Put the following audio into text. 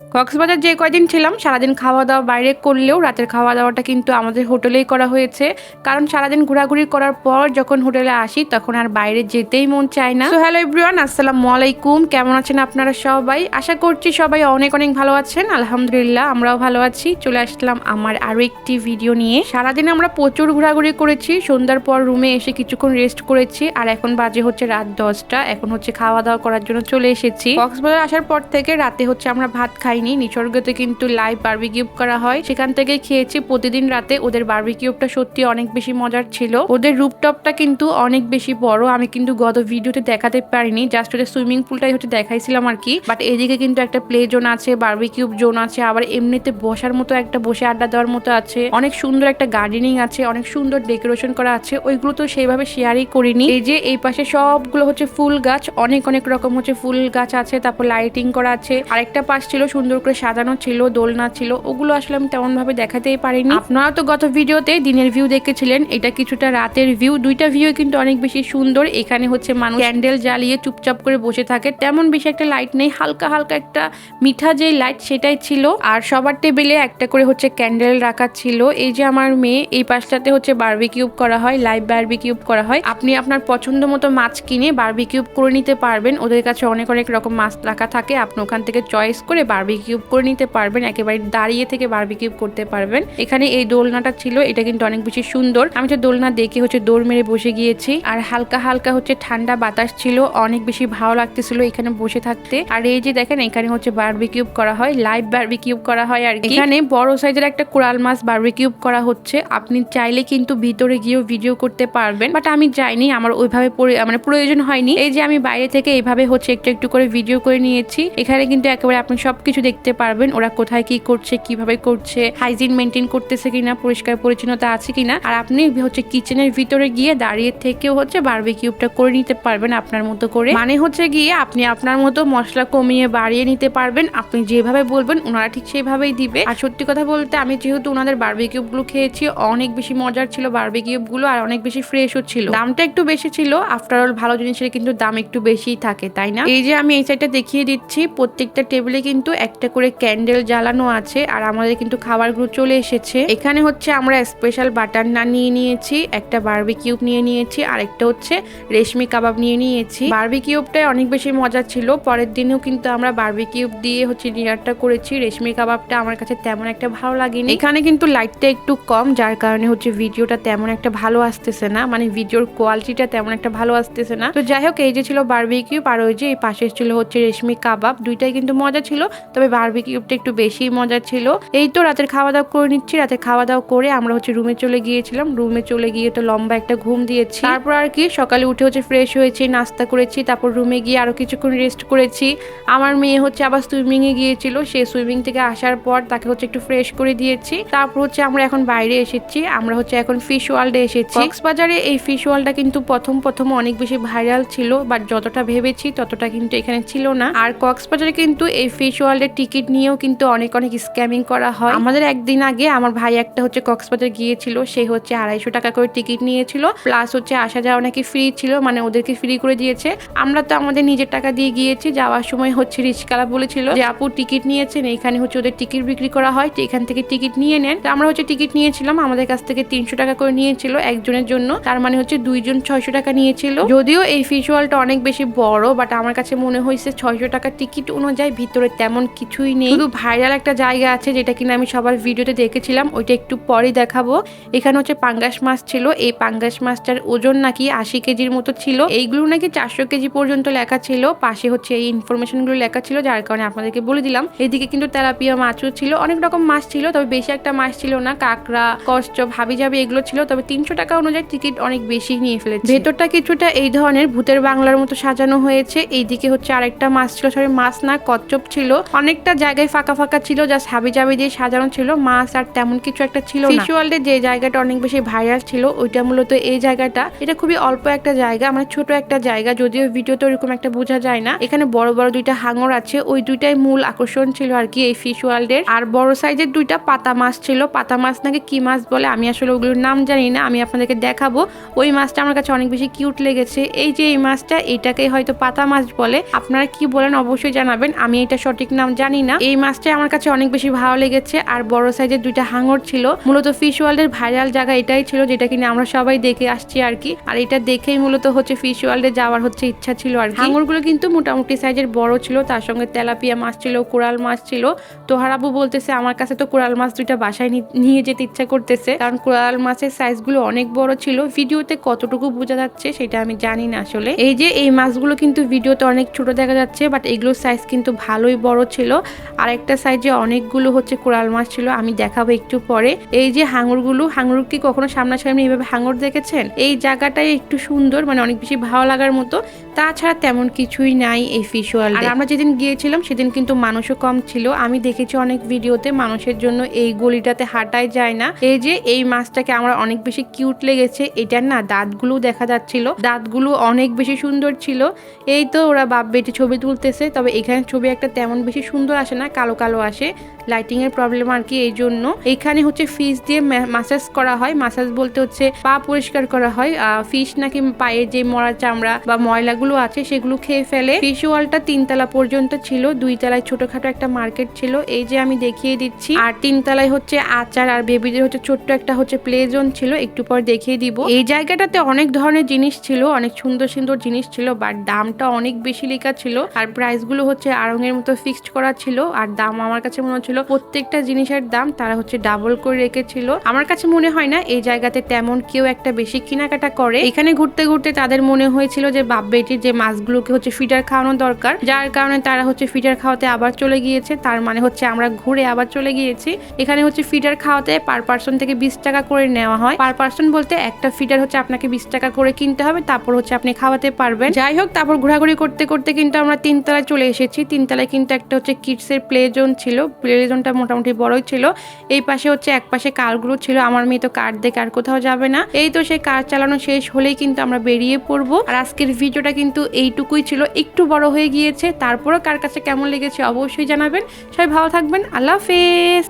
কক্সবাজার যে কয়দিন ছিলাম, সারাদিন খাওয়া দাওয়া বাইরে করলেও রাতের খাওয়া দাওয়াটা কিন্তু আমাদের হোটেলেই করা হয়েছে। কারণ সারাদিন ঘোরাঘুরি করার পর যখন হোটেলে আসি, তখন আর বাইরে যেতেই মন চায় না। তো হ্যালো এভরিওয়ান আসসালামু আলাইকুম। কেমন আছেন আপনারা সবাই? আশা করছি সবাই অনেক অনেক ভালো আছেন। আলহামদুলিল্লাহ, আমরাও ভালো আছি। চলে আসলাম আমার আরও একটি ভিডিও নিয়ে। সারাদিন আমরা প্রচুর ঘোরাঘুরি করেছি। সন্ধ্যার পর রুমে এসে কিছুক্ষণ রেস্ট করেছি। আর এখন বাজে হচ্ছে রাত দশটা। এখন হচ্ছে খাওয়া দাওয়া করার জন্য চলে এসেছি। কক্সবাজার আসার পর থেকে রাতে হচ্ছে আমরা ভাত খাইনি। নিসর্গতে কিন্তু লাইভ বার্বিকিউব করা হয়। সেখান থেকে খেয়েছি প্রতিদিন রাতে। ওদের বার্বিকিউবটা সত্যি অনেক বেশি মজার ছিল। ওদের রুপটপটা কিন্তু অনেক বেশি বড়। আমি কিন্তু গত ভিডিওতে দেখাতে পারিনি। জাস্ট ওদের সুইমিং পুলটাই হচ্ছে দেখাইছিলাম আর কি। বাট এদিকে কিন্তু একটা প্লে জোন আছে বার্বিকিউব জোন আছে। আবার এমনিতে বসার মতো একটা বসে আড্ডা দেওয়ার মতো আছে। অনেক সুন্দর একটা গার্ডেনিং আছে, অনেক সুন্দর ডেকোরেশন করা আছে। ওইগুলো তো সেইভাবে শেয়ারই করিনি। এই যে এই পাশে সবগুলো হচ্ছে ফুল গাছ। অনেক অনেক রকম হচ্ছে ফুল গাছ আছে। তারপর লাইটিং করা আছে। আরেকটা পাশ ছিল সুন্দর করে সাজানো ছিল, দোলনা ছিল, ওগুলো আসলে আমি তেমন ভাবে দেখাতেই পারিনি। আপনারা তো গত ভিডিওতে দিনের ভিউ দেখেছিলেন, এটা কিছুটা রাতের ভিউ, দুইটা ভিউ কিন্তু অনেক বেশি সুন্দর। এখানে হচ্ছে মানুষ ক্যান্ডেল জ্বালিয়ে চুপচাপ করে বসে থাকে, তেমন বেশি একটা লাইট নেই, হালকা হালকা একটা মিঠা যে লাইট সেটাই ছিল। আর সবার টেবিলে একটা করে হচ্ছে ক্যান্ডেল রাখা ছিল, এই যে আমার মেয়ে, এই পাশটাতে হচ্ছে বার্বিকিউব করা হয় লাইভ বার্বিকিউব করা হয়। আপনি আপনার পছন্দ মতো মাছ কিনে বার্বিকিউব করে নিতে পারবেন, ওদের কাছে অনেক অনেক রকম মাছ রাখা থাকে, আপনি ওখান থেকে চয়েস করে বার্বিকিউব করে নিতে পারবেন, একেবারে দাঁড়িয়ে থেকে বার্বিকিউব করতে পারবেন। এখানে এই দোলনাটা ছিল, এটা কিন্তু অনেক বেশি সুন্দর। আমি তো দোলনা দেখে হচ্ছে দৌড় মেরে বসে গিয়েছি। আর হালকা হালকা হচ্ছে ঠান্ডা বাতাস ছিল, অনেক বেশি ভালো লাগতেছিল এখানে বসে থাকতে। আর এই যে দেখেন, এখানে হচ্ছে বার্বিকিউব করা হয় লাইভ বার্বিকিউব করা হয় আর। এখানে বড় সাইজের একটা কোরাল মাছ বার্বিকিউব করা হচ্ছে। আপনি চাইলে কিন্তু ভিতরে গিয়েও ভিডিও করতে পারবেন। বাট আমি যাইনি, আমার ওইভাবে মানে প্রয়োজন হয়নি। এই যে আমি বাইরে থেকে এইভাবে হচ্ছে একটু একটু করে ভিডিও করে নিয়েছি। এখানে কিন্তু একেবারে আপনি সবকিছু দেখতে পারবেন। ওরা কোথায় কি করছে, কীভাবে করছে হাইজিন মেনটেন করতেছে কিনা, পরিষ্কার পরিচ্ছন্নতা আছে কিনা। আর আপনি হচ্ছে কিচেনের ভিতরে গিয়ে দাঁড়িয়ে থেকেও হচ্ছে বার্বিকিউবটা করে নিতে পারবেন আপনার মতো করে। মানে হচ্ছে গিয়ে আপনি আপনার মতো মশলা কমিয়ে বাড়িয়ে নিতে পারবেন। আপনি যেভাবে বলবেন, ওনারা ঠিক সেইভাবেই দিবে। আর সত্যি কথা বলতে, আমি যেহেতু ওনাদের বার্বিকিউবগুলো খেয়েছি, অনেক বেশি মজার ছিল বার্বিকিউবগুলো আর অনেক বেশি ফ্রেশও ছিল। দামটা একটু বেশি ছিল। আফটার অল ভালো জিনিসের কিন্তু দাম একটু বেশিই থাকে, তাই না? এই যে আমি এই সাইডটা দেখিয়ে দিচ্ছি, প্রত্যেকটা টেবিলে কিন্তু একটা করে ক্যান্ডেল জ্বালানো আছে আর আমাদের কিন্তু খাবারগুলো চলে এসেছে। এখানে হচ্ছে আমরা স্পেশাল বাটার নান নিয়ে নিয়েছি, একটা বার্বিকিউব নিয়ে নিয়েছি আর একটা হচ্ছে রেশমি কাবাব নিয়ে নিয়েছি। বার্বিকিউবটাই অনেক বেশি মজা ছিল, পরের দিনেও কিন্তু আমরা বার্বিকিউব দিয়ে হচ্ছে ডিনারটা করেছি। রেশমি কাবাবটা আমার কাছে তেমন একটা ভালো লাগেনি। এখানে কিন্তু লাইটটা একটু কম, যার কারণে হচ্ছে ভিডিওটা তেমন একটা ভালো আসতেছে না মানে ভিডিওর কোয়ালিটিটা তেমন একটা ভালো আসতেছে না। তো যাই হোক, এই যে ছিল বার্বিকিউব আর ওই যে এই পাশে ছিল হচ্ছে রেশমি কাবাব, দুইটাই কিন্তু মজা ছিল। তবে বার্বিকিউবটা একটু বেশি মজা ছিল। এই তো রাতের খাওয়া দাওয়া করে নিচ্ছি। রাতের খাওয়া দাওয়া করে আমরা হচ্ছে রুমে চলে গিয়েছিলাম। রুমে চলে গিয়ে তো লম্বা একটা ঘুম দিয়েছি। তারপর আর কি, সকালে উঠে হচ্ছে ফ্রেশ হয়েছি, নাস্তা করেছি, তারপর রুমে গিয়ে আরও কিছুক্ষণ রেস্ট করেছি। আমার মেয়ে হচ্ছে আবার সুইমিং এ গিয়েছিল। সে সুইমিং থেকে আসার পর তাকে হচ্ছে একটু ফ্রেশ করে দিয়েছি। তারপর হচ্ছে আমরা এখন বাইরে এসেছি। আমরা হচ্ছে এখন ফিশ ওয়ার্ল্ডে এসেছি। কক্সবাজারে এই ফিশ ওয়ার্ল্ডটা কিন্তু প্রথম প্রথম অনেক বেশি ভাইরাল ছিল। বাট যতটা ভেবেছি ততটা কিন্তু এখানে ছিল না। আর কক্সবাজারে কিন্তু এই ফিশ ওয়ার্ল্ডের টিকিট নিয়েও কিন্তু অনেক অনেক স্ক্যামিং করা হয়। আমাদের একদিন আগে আমার ভাই একটা হচ্ছে কক্সবাজার গিয়েছিল, সে হচ্ছে আড়াইশো টাকা করে টিকিট নিয়েছিল প্লাস হচ্ছে আসা যাওয়া নাকি ফ্রি ছিল মানে ওদেরকে ফ্রি করে দিয়েছে। আমরা তো আমাদের নিজের টাকা দিয়ে গিয়েছি, যাওয়ার সময় হচ্ছে রিক্সালা বলেছিল যে, আপু, টিকিট নিয়েছেন এখানে হচ্ছে ওদের টিকিট বিক্রি করা হয়, তো এখান থেকে টিকিট নিয়ে নেন। তো আমরা হচ্ছে টিকিট নিয়েছিলাম, আমাদের কাছ থেকে তিনশো টাকা করে নিয়েছিল একজনের জন্য, তার মানে হচ্ছে দুইজন ছয়শো টাকা নিয়েছিল। যদিও এই ফিশ ওয়ালটা অনেক বেশি বড় বাট আমার কাছে মনে হয়েছে ছয়শো টাকা টিকিট অনুযায়ী ভিতরে তেমন কিছুই নেই। শুধু ভাইরাল একটা জায়গা আছে যেটা কিনা আমি সবার ভিডিওতে দেখেছিলাম, ওইটা একটু পরে দেখাবো। এখানে হচ্ছে পাঙ্গাস মাছ ছিল, এই পাঙ্গাস মাছটার ওজন নাকি আশি কেজির মতো ছিল। এইগুলো নাকি চারশো কেজি পর্যন্ত লেখা ছিল, পাশে হচ্ছে এই ইনফরমেশনগুলো লেখা ছিল, যার কারণে আপনাদেরকে বলে দিলাম। এদিকে কিন্তু তেলাপিয়া মাছও ছিল, অনেক রকম মাছ ছিল, তবে বেশি একটা মাছ ছিল না। কাঁকড়া কচ্ছপ হাবি যাবে এগুলো ছিল, তবে তিনশো টাকা অনুযায়ী টিকিট অনেক বেশি নিয়ে ফেলেছে। ভেতরটা কিছুটা এই ধরনের, ভূতের বাংলার মতো সাজানো হয়েছে। এইদিকে হচ্ছে আরেকটা মাছ ছিল সরি মাছ না, কচ্চপ ছিল। অনেকটা জায়গায় ফাঁকা ফাঁকা ছিল জাস্ট হাবি জাবি দিয়ে সাজানো ছিল। মাছ আর তেমন কিছু একটা ছিল ফিশ যে জায়গাটা অনেক বেশি ভাইরাল ছিল, ওইটা মূলত এই জায়গাটা। এটা খুবই অল্প একটা জায়গা মানে ছোট একটা জায়গা, যদিও ভিডিওতে ওরকম একটা বোঝা যায় না। এখানে বড় বড় দুইটা হাঙর আছে, ওই দুইটাই মূল আকর্ষণ ছিল আর কি এই ফিশ ওয়ার্ল্ডের আর বড় সাইজের দুইটা পাতা মাছ ছিল। পাতা মাছ নাকি কি মাছ বলে আমি আসলে ওগুলোর নাম জানি না, আমি আপনাদেরকে দেখাবো। ওই মাছটা আমার কাছে অনেক বেশি কিউট লেগেছে। এই যে এই মাছটা, এটাকেই হয়তো পাতা মাছ বলে। আপনারা কি বলেন অবশ্যই জানাবেন, আমি এটা সঠিক নাম জানি না। এই মাছটা আমার কাছে অনেক বেশি ভালো লেগেছে, আর বড় সাইজের দুইটা হাঙর ছিল। মূলত ফিশ ওয়ার্ল্ডের ভাইরাল জায়গা এটাই ছিল যেটা কিনা আমরা সবাই দেখে আসছি আর কি। আর এটা দেখেই মূলত হচ্ছে ফিশ ওয়ার্ল্ডে যাওয়ার হচ্ছে ইচ্ছা ছিল আর। হাঙরগুলো কিন্তু মোটামুটি সাইজের বড় ছিল, তার সঙ্গে তেলাপিয়া মাছ ছিল, কোরাল মাছ ছিল। তো হারাবু বলতেছে, আমার কাছে তো কোরাল মাছ দুইটা বাসায় নিয়ে যেতে ইচ্ছা করতেছে। কারণ কোরাল মাছের সাইজগুলো অনেক বড় ছিল। ভিডিওতে কতটুকু বোঝা যাচ্ছে সেটা আমি জানি না আসলে। এই যে এই মাছগুলো কিন্তু ভিডিওতে অনেক ছোট দেখা যাচ্ছে বাট এগুলোর সাইজ কিন্তু ভালোই বড় ছিল। আর একটা সাইজে অনেকগুলো হচ্ছে কোরাল মাছ ছিল। আমি দেখাবো একটু পরে। এই যে হাঙরগুলো হাঙর কি কখনো সামনাসামনি এইভাবে হাঙর দেখেছেন? এই জায়গাটাই একটু সুন্দর মানে অনেক বেশি ভালো লাগার মতো। তাছাড়া তেমন কিছুই নাই এই ফিশ ওয়ার্ল্ডে আর আমরা যেদিন গিয়েছিলাম সেদিন কিন্তু মানুষও কম ছিল। আমি দেখেছি অনেক ভিডিওতে মানুষের জন্য এই গলিটাতে হাঁটাই যায় না। এই যে এই মাছটাকে আমার অনেক বেশি কিউট লেগেছে। এটার না দাঁতগুলো দেখা যাচ্ছিল। দাঁতগুলো অনেক বেশি সুন্দর ছিল। এই তো ওরা বাপ বেটি ছবি তুলতেছে তবে এখানে ছবি একটা তেমন বেশি সুন্দর আসে না কালো কালো আসে। লাইটিং এর প্রবলেম আর কি এই জন্য। এখানে হচ্ছে ফিশ দিয়ে মাসাজ করা হয়। মাসাজ বলতে হচ্ছে পা পরিষ্কার করা হয়। ফিশ নাকি পায়ের যে মরা চামড়া বা ময়লাগুলো আছে, সেগুলো খেয়ে ফেলে। ফিশ ওয়ালটা তিনতলা পর্যন্ত ছিল। দুই তলায় ছোটখাটো একটা মার্কেট ছিল। এই যে আমি দেখিয়ে দিচ্ছি। আর তিন তলায় হচ্ছে আচার আর বেবিদের হচ্ছে ছোট্ট একটা হচ্ছে প্লে জোন ছিল। একটু পর দেখিয়ে দিব। এই জায়গাটাতে অনেক ধরনের জিনিস ছিল, অনেক সুন্দর সুন্দর জিনিস ছিল বাট দামটা অনেক বেশি লেখা ছিল। আর প্রাইসগুলো হচ্ছে আড়ঙের মতো ফিক্সড করা ছিল। আর দাম আমার কাছে মনে হচ্ছিল প্রত্যেকটা জিনিসের দাম তারা হচ্ছে ডাবল করে রেখেছিল। আমার কাছে মনে হয় না এই জায়গাতে তেমন কেউ একটা বেশি কেনাকাটা করে। এখানে ঘুরতে ঘুরতে তাদের মনে হয়েছিল যে, বাপ বেটির যে মাছগুলোকে হচ্ছে ফিডার খাওয়ানো দরকার, যার কারণে তারা হচ্ছে ফিডার খাওয়াতে আবার চলে গিয়েছে। তার মানে হচ্ছে আমরা ঘুরে আবার চলে গিয়েছি। এখানে হচ্ছে ফিডার খাওয়াতে পার পার্সন থেকে বিশ টাকা করে নেওয়া হয়। পার পার্সন বলতে একটা ফিডার হচ্ছে আপনাকে বিশ টাকা করে কিনতে হবে, তারপর হচ্ছে আপনি খাওয়াতে পারবেন। যাই হোক, তারপর ঘোরাঘুরি করতে করতে কিন্তু আমরা তিনতলায় চলে এসেছি। তিনতলায় কিন্তু একটা হচ্ছে কিডসের প্লে জোন ছিল। প্লে জোনটা মোটামুটি বড়ই ছিল। এই পাশে হচ্ছে এক পাশে কারগুলো ছিল। আমার মেয়ে তো কার দেখে আর কোথাও যাবে না। এই তো সেই কার চালানো শেষ হলেই কিন্তু আমরা বেরিয়ে পড়ব। আর আজকের ভিডিওটা কিন্তু এইটুকুই ছিল। একটু বড় হয়ে গিয়েছে। তারপরও কার কাছে কেমন লেগেছে অবশ্যই জানাবেন। সবাই ভালো থাকবেন। আল্লাহ হাফেজ।